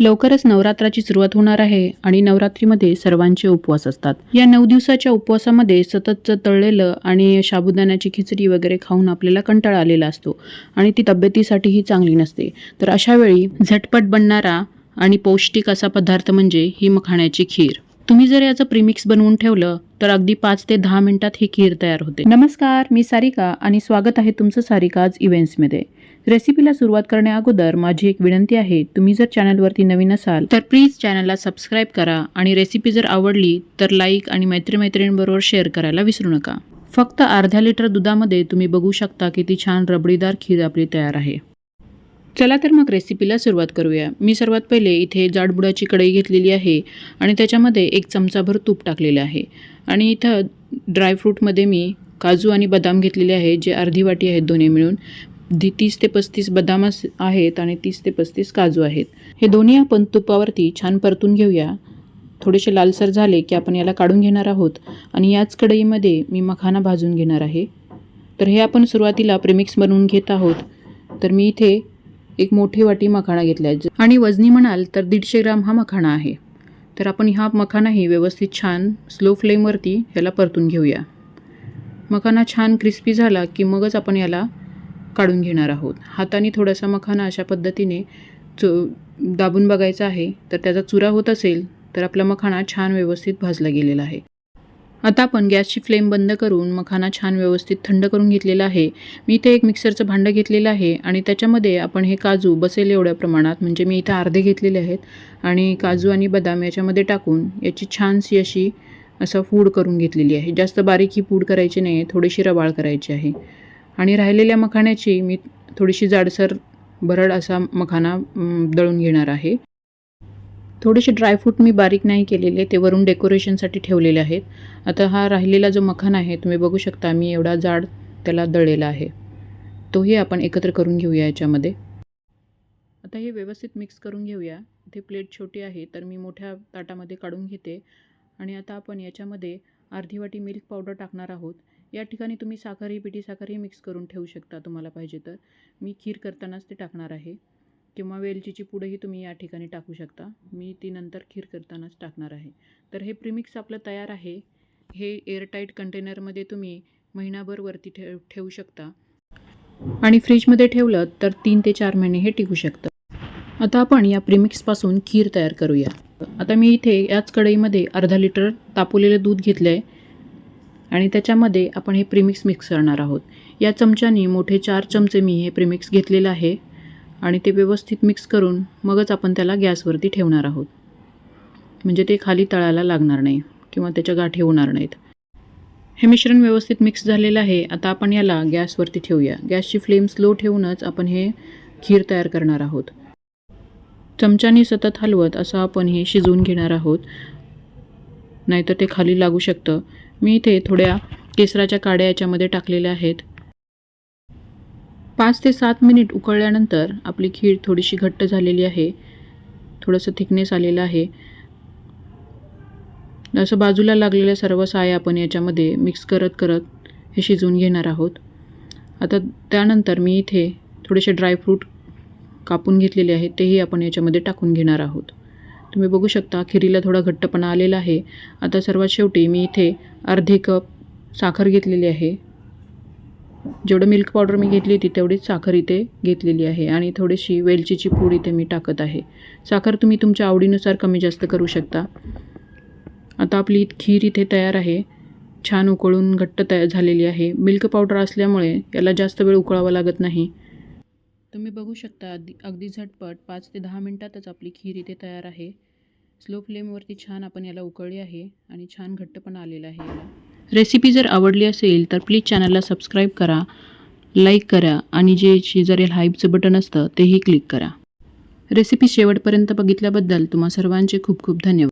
लवकरच नवरात्राची सुरुवात होणार आहे आणि नवरात्रीमध्ये सर्वांचे उपवास असतात. या नऊ दिवसाच्या उपवासामध्ये सततचं तळलेलं आणि साबुदाण्याची खिचडी वगैरे खाऊन आपल्याला कंटाळा आलेला असतो आणि ती तब्येतीसाठीही चांगली नसते. तर अशा वेळी झटपट बनणारा आणि पौष्टिक असा पदार्थ म्हणजे ही मखाण्याची खीर. तुम्ही जर याचं प्रिमिक्स बनवून ठेवलं तर अगदी पाच ते दहा मिनिटात ही खीर तयार होते. नमस्कार मी सारिका आणि स्वागत आहे तुमचं सारिकाज इव्हेंट्समध्ये. रेसिपीला सुरुवात करण्याअगोदर माझी एक विनंती आहे तुम्ही जर चॅनलवरती नवीन असाल तर प्लीज चॅनलला सबस्क्राईब करा आणि रेसिपी जर आवडली तर लाईक आणि मैत्रिमैत्रिणींबरोबर शेअर करायला विसरू नका. फक्त अर्ध्या लिटर दुधामध्ये तुम्ही बघू शकता किती छान रबडीदार खीर आपली तयार आहे. चला तर मग रेसिपीला सुरुवात करूया. मी सर्वात पहिले इथे जाडबुडाची कढई घेतलेली आहे आणि त्याच्यामध्ये एक चमचाभर तूप टाकलेलं आहे. आणि इथं ड्रायफ्रूटमध्ये मी काजू आणि बदाम घेतलेले आहे जे अर्धी वाटी आहेत दोन्ही मिळून. दी तीस ते पस्तीस बदाम आहेत आणि तीस ते पस्तीस काजू आहेत. हे दोन्ही आपण तुपावरती छान परतून घेऊया. थोडेसे लालसर झाले की आपण याला काढून घेणार आहोत आणि याच कढईमध्ये मी मखाना भाजून घेणार आहे. तर हे आपण सुरुवातीला प्रेमिक्स बनवून घेत आहोत. तर मी इथे एक मोठी वाटी मखाणा घेतला आहे आणि वजनी म्हणाल तर दीडशे ग्राम हा मखाणा आहे. तर आपण हा मखानाही व्यवस्थित छान स्लो फ्लेमवरती याला परतून घेऊया. मखाना छान क्रिस्पी झाला की मगच आपण याला काढून घेणार आहोत. हाताने थोडासा मखाना अशा पद्धतीने चो दाबून बघायचा आहे. तर त्याचा चुरा होत असेल तर आपला मखाना छान व्यवस्थित भाजला गेलेला आहे. आता आपण गॅसची फ्लेम बंद करून मखाना छान व्यवस्थित थंड करून घेतलेला आहे. मी इथे एक मिक्सरचं भांडं घेतलेलं आहे आणि त्याच्यामध्ये आपण हे काजू बसेल एवढ्या प्रमाणात म्हणजे मी इथं अर्धे घेतलेले आहेत आणि काजू आणि बदाम याच्यामध्ये टाकून याची छानशी अशी असं फूड करून घेतलेली आहे. जास्त बारीक ही पूड करायची नाही थोडीशी रवाळ करायची आहे. आणि राहिलेल्या मखाण्याची मी थोडीशी जाडसर भरड असा मखाना दळून घेणार आहे. थोडेसे ड्रायफ्रूट मी बारीक नाही केलेले ते वरून डेकोरेशनसाठी ठेवलेले आहेत. आता हा राहिलेला जो मखाना आहे तुम्ही बघू शकता मी एवढा जाड त्याला दळलेला आहे. तोही आपण एकत्र करून घेऊया याच्यामध्ये. आता हे व्यवस्थित मिक्स करून घेऊया. इथे प्लेट छोटी आहे तर मी मोठ्या ताटामध्ये काढून घेते. आणि आता आपण याच्यामध्ये अर्धी वाटी मिल्क पावडर टाकणार आहोत. या ठिकाणी तुम्ही साखरही पिठी साखरही मिक्स करून ठेवू शकता तुम्हाला पाहिजे तर. मी खीर करतानाच ते टाकणार आहे. किंवा वेलचीची पुडंही तुम्ही या ठिकाणी टाकू शकता. मी ती नंतर खीर करतानाच टाकणार आहे. तर हे प्रिमिक्स आपलं तयार आहे. हे एअरटाईट कंटेनरमध्ये तुम्ही महिनाभर वरती ठेव ठेवू शकता. आणि फ्रीजमध्ये ठेवलं तर तीन ते चार महिने हे टिकू शकतं. आता आपण या प्रिमिक्सपासून खीर तयार करूया. आता मी इथे याच कढईमध्ये अर्धा लिटर तापवलेलं दूध घेतलं आहे आणि त्याच्यामध्ये आपण हे प्रिमिक्स मिक्स करणार आहोत. या चमच्याने मोठे चार चमचे मी हे प्रीमिक्स घेतलेलं आहे. आणि ते व्यवस्थित मिक्स करून मगच आपण त्याला गॅसवरती ठेवणार आहोत. म्हणजे ते खाली तळायला लागणार नाही किंवा त्याच्या गाठी होणार नाहीत. हे मिश्रण व्यवस्थित मिक्स झालेलं आहे. आता आपण याला गॅसवरती ठेवूया. गॅसची फ्लेम स्लो ठेवूनच आपण हे खीर तयार करणार आहोत. चमच्याने सतत हलवत असं आपण हे शिजवून घेणार आहोत. नाहीतर ते खाली लागू शकतं. मी इथे थोड्या केसराच्या काड्या याच्यामध्ये टाकलेल्या आहेत. पाच ते सात मिनिट उकळल्यानंतर आपली खीर थोडीशी घट्ट झालेली आहे. थोडंसं थिकनेस आलेलं आहे. असं बाजूला लागलेल्या सर्व साय आपण याच्यामध्ये मिक्स करत करत हे शिजवून घेणार आहोत. आता त्यानंतर मी इथे थोडेसे ड्रायफ्रूट कापून घेतलेले आहेत तेही आपण याच्यामध्ये टाकून घेणार आहोत. तुम्ही बघू शकता खिरीला थोडा घट्टपणा आलेला आहे. आता सर्वात शेवटी मी इथे अर्धे कप साखर घेतलेली आहे. जेवढं मिल्क पावडर मी घेतली होती तेवढीच साखर इथे घेतलेली आहे. आणि थोडीशी वेलचीची पूड इथे मी टाकत आहे. साखर तुम्ही तुमच्या आवडीनुसार कमी जास्त करू शकता. आता आपली खीर इथे तयार आहे. छान उकळून घट्ट तयार झालेली आहे. मिल्क पावडर असल्यामुळे याला जास्त वेळ उकळावा लागत नाही. तुम्ही बघू शकता अगदी अगदी झटपट पाच ते दहा मिनटातच आपली खीर इथे तयार आहे. स्लो फ्लेमवरती छान आपण याला उकळली आहे आणि छान घट्टपणा आलेला आहे याला. रेसिपी जर आवडली असेल तर प्लीज चॅनलला सबस्क्राईब करा लाईक करा आणि जे शेजारील हाईपचं बटन असतं तेही क्लिक करा. रेसिपी शेवटपर्यंत बघितल्याबद्दल तुम्हा सर्वांचे खूप खूप धन्यवाद.